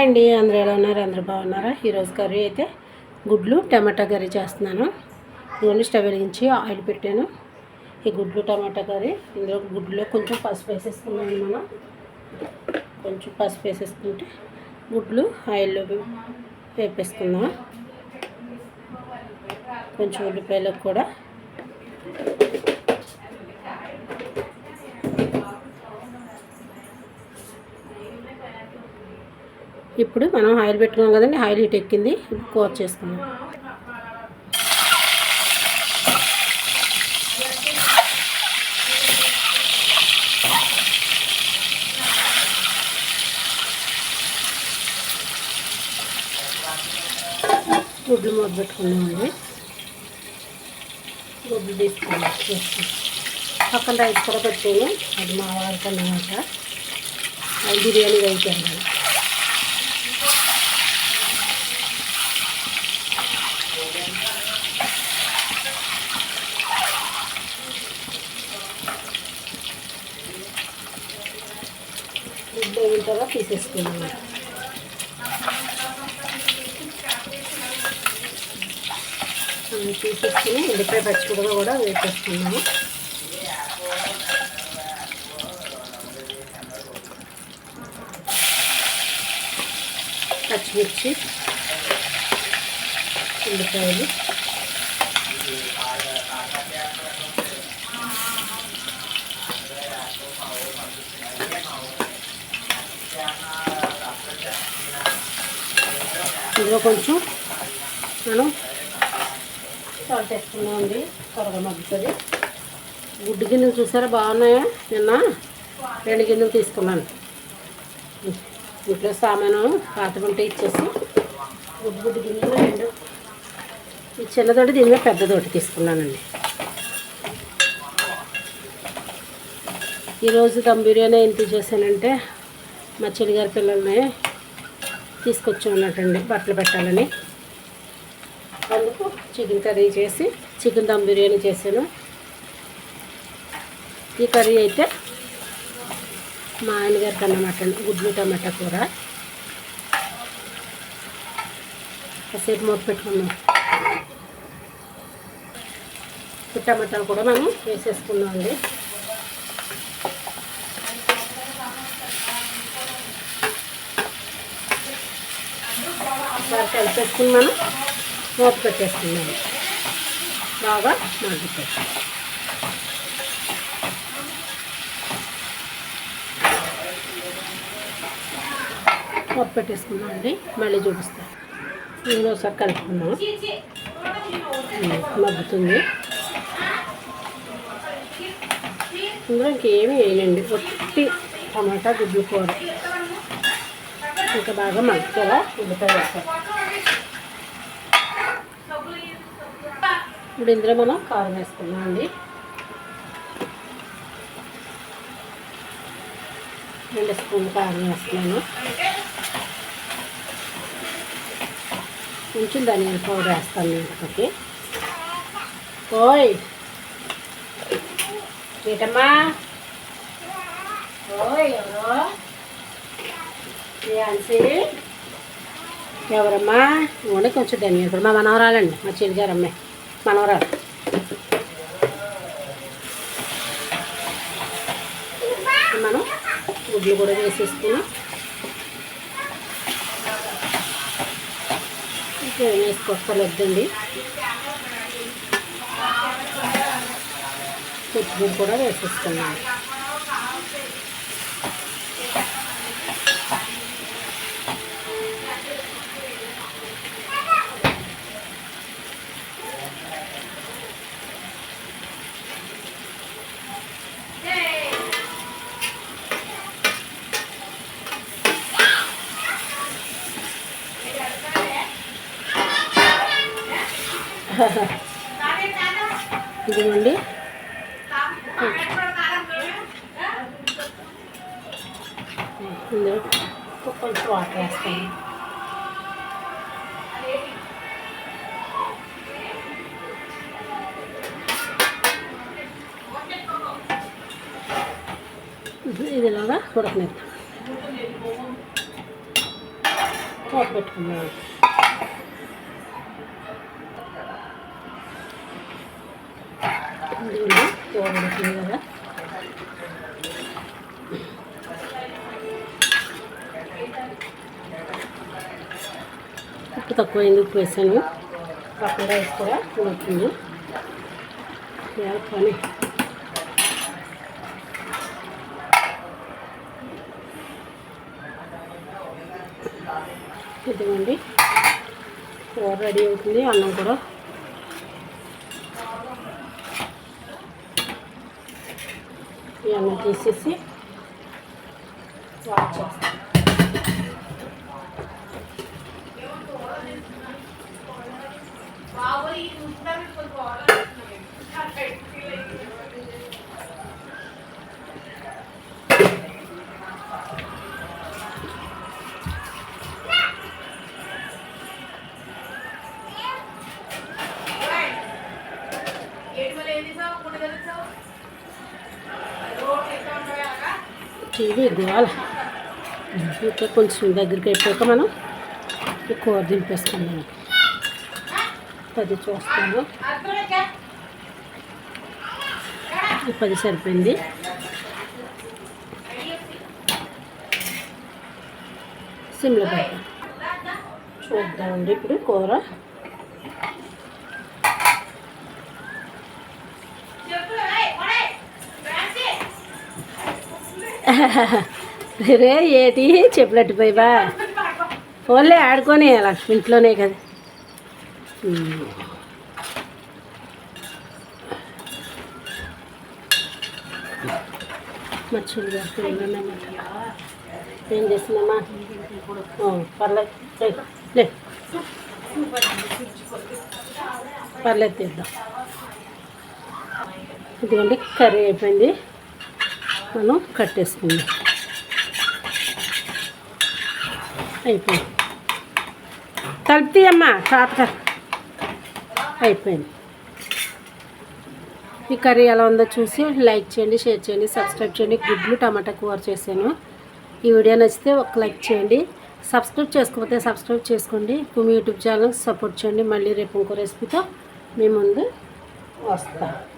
అండి అందరూ ఎలా ఉన్నారు? అందరూ బాగున్నారా? ఈరోజు కర్రీ అయితే గుడ్లు టమాటా కర్రీ చేస్తున్నాను. ఇవన్నీ స్టవ్ వెలిగించి ఆయిల్ పెట్టాను. ఈ గుడ్లు టమాటా కర్రీ. ఇందులో గుడ్లో కొంచెం పసుపు వేసేసుకున్నాను మనం. కొంచెం పసుపు వేసేసుకుంటే గుడ్లు ఆయిల్లో వేపేసుకుందాం. కొంచెం ఉల్లిపాయలకు కూడా ఇప్పుడు మనం ఆయిల్ పెట్టుకున్నాం కదండి ఆయిల్ హీట్ ఎక్కింది ఇప్పుడు కూర చేసుకుందాం. గుడ్లు మూత పెట్టుకున్నామండి. గుడ్లు తీసుకున్నాం పక్కన రైస్ కూడా పెట్టాను అది మా వారికి అన్నమాట. అది బిర్యానీ గుడ్డు తర్వాత తీసేసుకున్నాను అన్ని తీసేసుకుని ఉల్లిపాయ పచ్చిమిరపకాయ కూడా వేసేసుకున్నాము పచ్చిమిర్చి ఉల్లిపాయలు. ఇందులో కొంచెం మనం సాల్ట్ వేసుకున్నామండి త్వరగా మగ్గుతుంది. గుడ్డు గిన్నెలు చూసారా? బాగున్నాయా? నిన్న రెండు గిన్నెలు తీసుకున్నాను. ఇంట్లో సామాను పాత ఇచ్చేసి గుడ్డు గుడ్డు గిన్నెలు రెండు. ఈ చిన్నదోటి దీనిలో మీద పెద్దదోటి తీసుకున్నానండి. ఈరోజు దమ్ బిర్యానీ ఎందుకు చేశానంటే మా చెల్లిగారి పిల్లల్ని తీసుకొచ్చి ఉన్నట్టండి బట్టలు పెట్టాలని. అందుకు చికెన్ కర్రీ చేసి చికెన్ దమ్ బిర్యానీ చేశాను. ఈ కర్రీ అయితే మా ఆయనగారికి అన్నమాట అండి గుడ్లు టమాటా కూర. కాసేపు మూత పెట్టుకున్నాం టమాటాలు కూడా మనం వేసేసుకున్నాం అండి. ఒకసారి కలిపేసుకుని మనం మూత పెట్టేసుకున్నాము బాగా మగ్గిపోయి మూత పెట్టేసుకున్నాం అండి. మళ్ళీ చూపిస్తాను. ఇందులో ఒకసారి కలుపుకున్నాం మగ్గుతుంది. ఇందులో ఇంకేమీ వేయలేండి. ఒట్టి టమాటా గుడ్లు కూర. ఇంకా బాగా మగ్గుతుందా? ఉల్లిపాయ వేస్తాం ఇప్పుడు ఇందులో మనం కారం వేసుకున్నాం అండి. రెండు స్పూన్లు కారం వేస్తున్నాను. కొంచెం ధనియాల పౌడర్ వేస్తాను నేను ఒకటి ఓయ్! ఏటమ్మా? ఓయ్ ఎవరో? ఝాన్సీ ఎవరమ్మా? ఓన్లీ కొంచెం ధనియాలు మా మనవరాలండి మా చెల్లిగారు అమ్మాయి. మనవరాలు. మనం గుడ్లు కూడా వేసేసుకున్నాం ఇంకా వేసుకోవద్దండి కొత్తిమీర కూడా వేసేసుకున్నాను. ఇదిగోండి. ఇందులో కొంచెం వాటర్ వేస్తాను. ఇది ఇలాగా ఉడకనిద్దాం. మూత పెట్టుకున్నాను చూడండి కూర కదా ఉప్పు తక్కువైంది ఉప్పు వేసాను. పక్కన రైస్ కూడా ఉడుకుతుంది పని? ఇదిగోండి. కూర రెడీ అవుతుంది. అన్నం కూడా ఇవన్నీ తీసేసి వాష్ చేస్తాను. టీవీ గోల ఇంకా కొంచెం దగ్గరికి అయిపోయాక మనం ఈ కూర దింపేసుకుందాం. పది చూస్తాము ఈ పది సరిపోయింది. సిమ్లో పెడతాం చూద్దామండి ఇప్పుడు కూర. రే ఏటి చెప్పినట్టు పోయివా ఫోన్లే ఆడుకొని అలా ఇంట్లోనే కదా. ఉమ్. ఏం చేస్తున్నామా? పర్లేదు లే. పర్లేదు తీద్దాం. ఇదిగోండి కర్రీ అయిపోయింది. మనం కట్టేసుకుందాం. అయిపోయింది. కలిపి అమ్మా తాత అయిపోయింది. ఈ కర్రీ ఎలా ఉందో చూసి లైక్ చేయండి షేర్ చేయండి సబ్స్క్రైబ్ చేయండి. గుడ్లు టమాటా కూర చేశాను. ఈ వీడియో నచ్చితే ఒక లైక్ చేయండి. సబ్స్క్రైబ్ చేసుకోకపోతే సబ్స్క్రైబ్ చేసుకోండి. మీ యూట్యూబ్ ఛానల్ సపోర్ట్ చేయండి. మళ్ళీ రేపు ఇంకో రెసిపీతో మీ ముందు వస్తాను